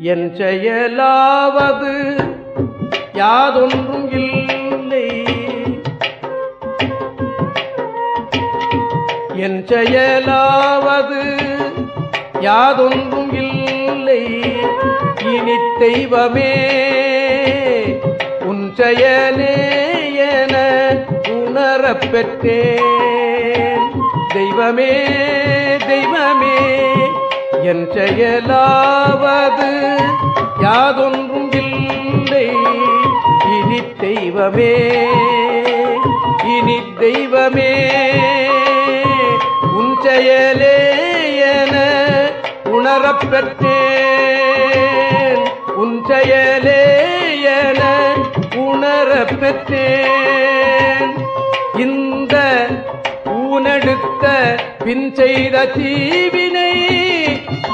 என் செயலாவது யாதொன்றும் இல்லை. என் செயலாவது யாதொன்றும் இல்லை. இனி தெய்வமே உன் செயலே என உணரப்பெற்றேன் தெய்வமே தெய்வமே. என் செயலாவது யாதொன்றும் இல்லை. இனி தெய்வமே இனி தெய்வமே. உன் செயலே என உணரப்பெற்றேன் உன் செயலே என உணரப்பெற்றேன் இந்த ஊனெடுத்த பின் செய்த தீவினை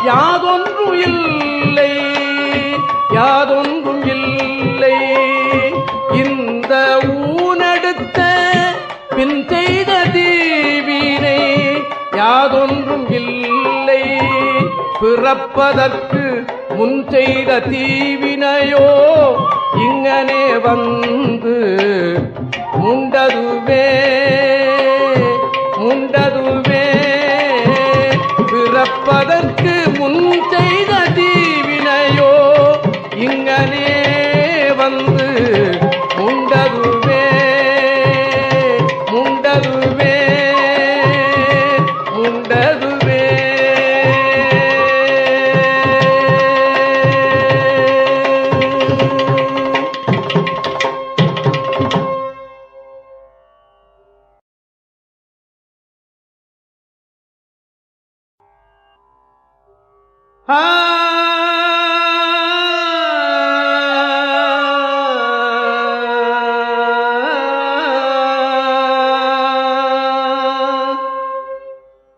யாதொன்று இல்லை யாதொன்றும் இல்லை இந்த ஊனெடுத்த பின் செய்த தீவினை யாதொன்றும் இல்லை பிறப்பதற்கு முன் செய்த தீவினையோ இங்கனே வந்து பிறப்பதற்கு முன் செய்த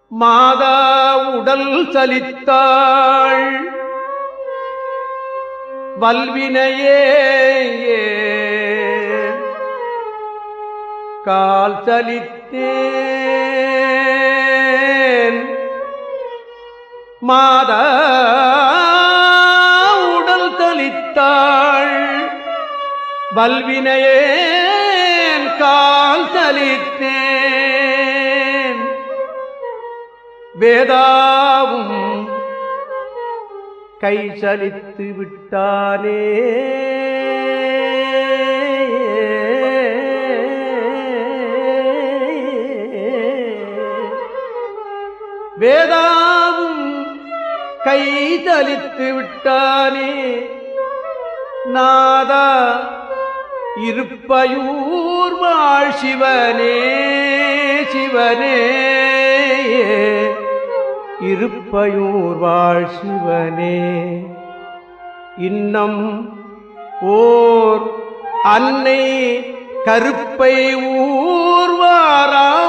மாதா உடல் சலித்தாள். வல்வினையே கால் சலித்தேன். மாத உடல் தலித்தாள் வல்வினையேன் கால் தலித்தேன் வேதாவும் கை சலித்து விட்டாலே. வேதா கை தலித்து விட்டானே. நாதா இருப்பயூர் வாழ் சிவனே சிவனே. இருப்பயூர் வாழ் சிவனே. இன்னம் ஓர் அன்னை கருப்பை ஊர்வாரா.